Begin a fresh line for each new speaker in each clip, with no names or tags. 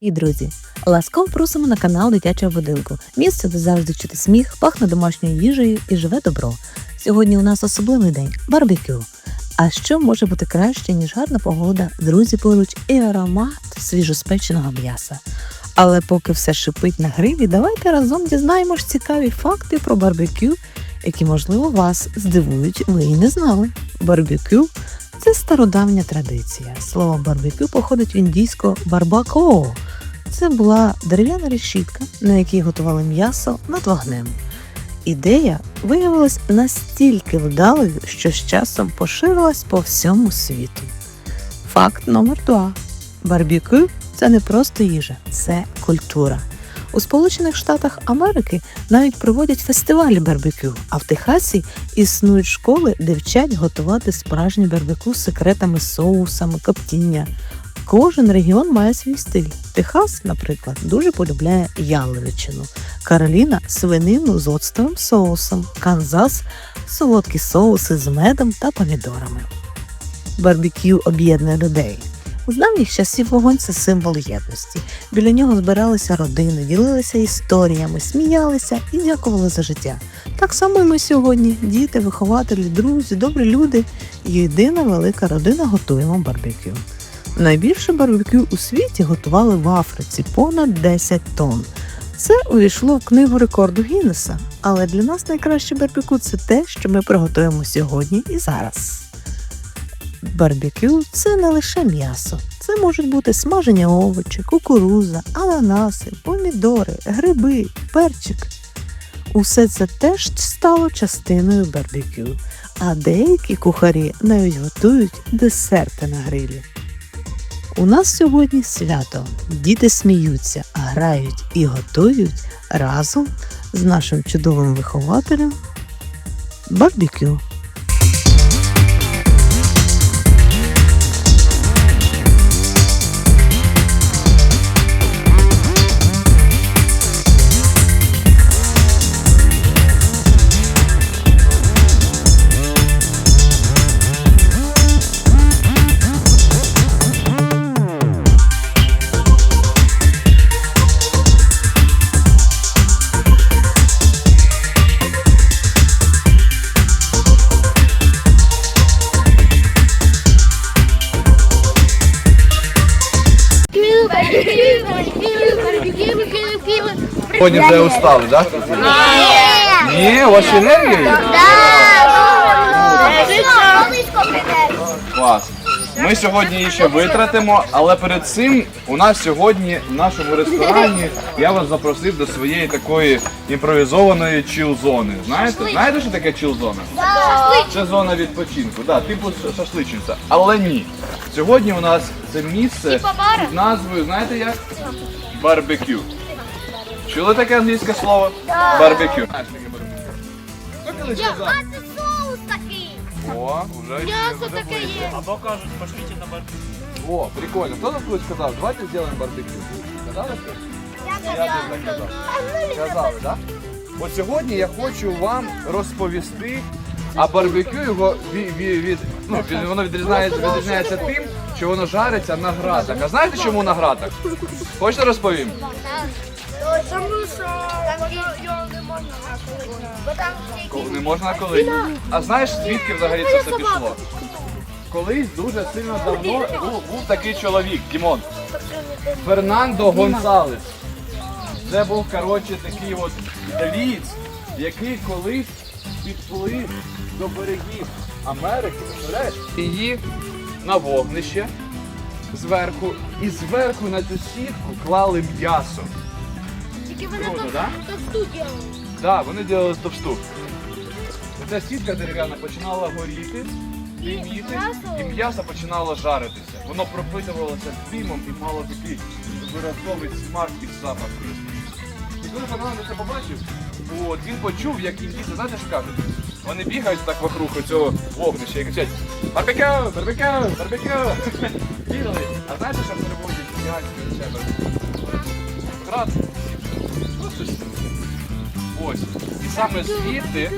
І друзі, ласкаво просимо на канал Дитячого будинку. Місце, де завжди чути сміх, пахне домашньою їжею і живе добро. Сьогодні у нас особливий день барбекю. А що може бути краще, ніж гарна погода, друзі поруч і аромат свіжоспеченого м'яса. Але поки все шипить на грилі, давайте разом дізнаємось цікаві факти про барбекю, які, можливо, вас здивують, ви і не знали. Барбекю це стародавня традиція. Слово барбекю походить від індійського барбакоо. Це була дерев'яна решітка, на якій готували м'ясо над вогнем. Ідея виявилась настільки вдалою, що з часом поширилась по всьому світу. Факт номер два: барбекю це не просто їжа, це культура. У Сполучених Штатах Америки навіть проводять фестивалі барбекю, а в Техасі існують школи, де вчать готувати справжнє барбекю з секретами соусами, коптіння. Кожен регіон має свій стиль. Техас, наприклад, дуже полюбляє яловичину, Кароліна свинину з оцтовим соусом, Канзас солодкі соуси з медом та помідорами. Барбекю об'єднує людей. З давніх часів вогонь це символ єдності. Біля нього збиралися родини, ділилися історіями, сміялися і дякували за життя. Так само і ми сьогодні, діти, вихователі, друзі, добрі люди єдина велика родина готуємо барбекю. Найбільше барбекю у світі готували в Африці понад 10 тонн. Це увійшло в книгу рекорду Гіннеса. Але для нас найкраще барбекю це те, що ми приготуємо сьогодні і зараз. Барбекю це не лише м'ясо. Це можуть бути смажені овочі, кукуруза, ананаси, помідори, гриби, перчик. Усе це теж стало частиною барбекю, а деякі кухарі навіть готують десерти на грилі. У нас сьогодні свято. Діти сміються, грають і готують разом з нашим чудовим вихователем барбекю.
Сьогодні вже устали, так? Ні, у вас енергія є? Клас. Ми сьогодні її ще витратимо, але перед цим у нас сьогодні в нашому ресторані я вас запросив до своєї такої імпровізованої чіл-зони. Знаєте? Знаєте, що таке чіл-зона? Це зона відпочинку, да, типу шашличниця. Але ні. Сьогодні у нас це місце під назвою, знаєте як? Барбекю. Чули таке англійське слово? Барбекю. Хто колись?
А це соус такий.
О, вже
М'ясо таке є.
Або кажуть, пошліть на барбекю.
О, прикольно. Хто нам колись сказав? Давайте зробимо барбекю. Казали? Я так казав. Казали, так? От сьогодні я хочу вам розповісти, а барбекю його від, від, від, ну, від- воно відрізняється, відрізняється тим, що воно жариться на гратах. А знаєте чому на гратах? Хочете розповім?
Тому що не можна Бо там
Коли не можна коли. А знаєш, звідки взагалі це все пішло? Колись дуже сильно давно був, був такий чоловік, Дімон. Фернандо Гонсалес. Це був, коротше, такий от італієць, який колись підплив до берегів Америки? Її на вогнище зверху, і зверху на цю сітку клали м'ясо.
Тільки вони
Круто, да?
товсту ділили.
Да, вони з товсту. Ця сітка дерев'яна починала горіти, диміти,
м'ясо?
і м'ясо починало жаритися. Воно пропитувалося димом і мало такий виразковий смак і запах. І коли Фернандо це побачив, от, він почув, як індійці, знаєте, що кажуть? Вони бігають так вокруг цього вогнища і кричать Барбекю! Барбекю! Барбекю! Бігали. А знаєте, що переводять ще барбекю? Град. Просто Ось. І саме звідти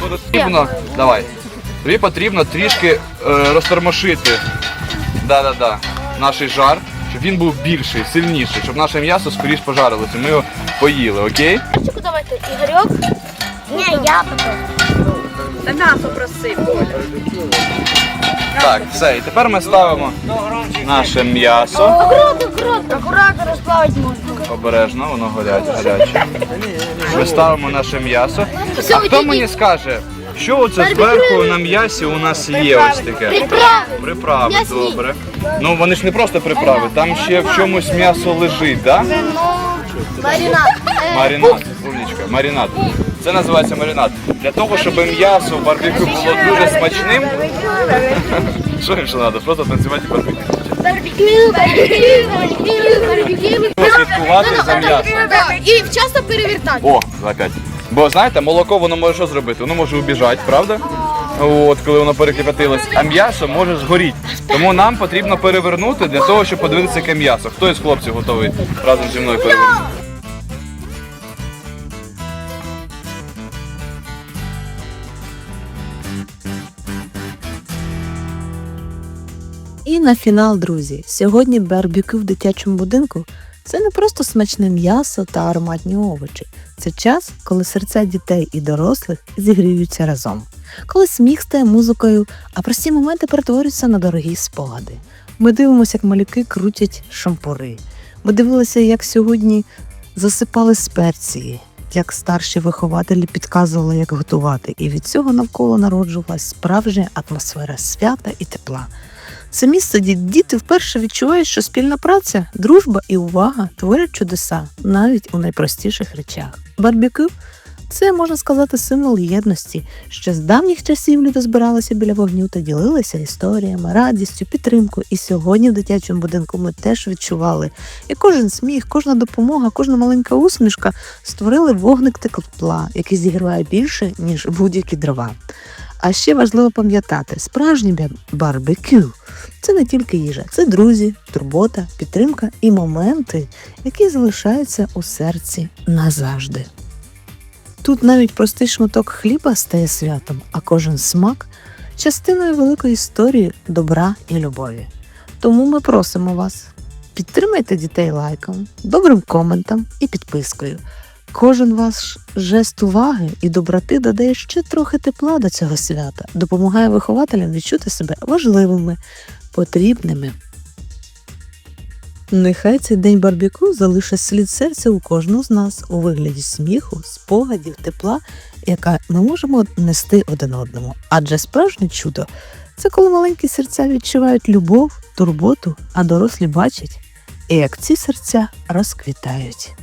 потрібно. Давай. Тобі потрібно трішки е, розтормошити. Да-да-да. Наш жар. щоб він був більший, сильніший, щоб наше м'ясо скоріш пожарилося. Ми його поїли, окей?
Давайте, Ігорьок. Ні, я
Та м'ясо проси, Коля.
Так, все, і тепер ми ставимо наше м'ясо.
Акуратно, акуратно. Акуратно розплавити можна.
Обережно, воно гаряче, гаряче. Ми ставимо наше м'ясо. А хто мені скаже, що оце зверху на м'ясі у нас є ось таке?
Приправи.
Приправи,
М'ясні.
добре. Ну вони ж не просто приправи, там ще в чомусь м'ясо лежить, так? Да?
Маринад. Е,
Маринад, умнічка, маринад. Це називається маринад. Для того, щоб м'ясо в барбекю було дуже смачним. Що їм ще треба? Просто танцювати
барбекю. Барбекю, барбекю, барбекю.
Слідкувати за м'ясом.
І вчасно перевертати.
О, опять. Бо знаєте, молоко воно може що зробити? Воно може убіжати, правда? От, коли воно перекипятилось, а м'ясо може згоріти. Тому нам потрібно перевернути для того, щоб подивитися, яке м'ясо. Хто із хлопців готовий разом зі мною перевернути?
І на фінал, друзі, сьогодні барбекю в дитячому будинку це не просто смачне м'ясо та ароматні овочі. Це час, коли серця дітей і дорослих зігріються разом, коли сміх стає музикою, а прості моменти перетворюються на дорогі спогади. Ми дивимося, як малюки крутять шампури. Ми дивилися, як сьогодні засипали спеції, як старші вихователі підказували, як готувати, і від цього навколо народжувалась справжня атмосфера свята і тепла. Це місце, де діти вперше відчувають, що спільна праця, дружба і увага творять чудеса навіть у найпростіших речах. Барбекю це можна сказати символ єдності. Ще з давніх часів люди збиралися біля вогню та ділилися історіями, радістю, підтримкою. І сьогодні в дитячому будинку ми теж відчували. І кожен сміх, кожна допомога, кожна маленька усмішка створили вогник тепла, який зігріває більше, ніж будь-які дрова. А ще важливо пам'ятати, справжній бя- барбекю це не тільки їжа, це друзі, турбота, підтримка і моменти, які залишаються у серці назавжди. Тут навіть простий шматок хліба стає святом, а кожен смак частиною великої історії добра і любові. Тому ми просимо вас підтримайте дітей лайком, добрим коментом і підпискою. Кожен ваш жест уваги і доброти додає ще трохи тепла до цього свята, допомагає вихователям відчути себе важливими, потрібними. Нехай цей день барбекю залишить слід серця у кожного з нас у вигляді сміху, спогадів, тепла, яка ми можемо нести один одному. Адже справжнє чудо це коли маленькі серця відчувають любов, турботу, а дорослі бачать, і як ці серця розквітають.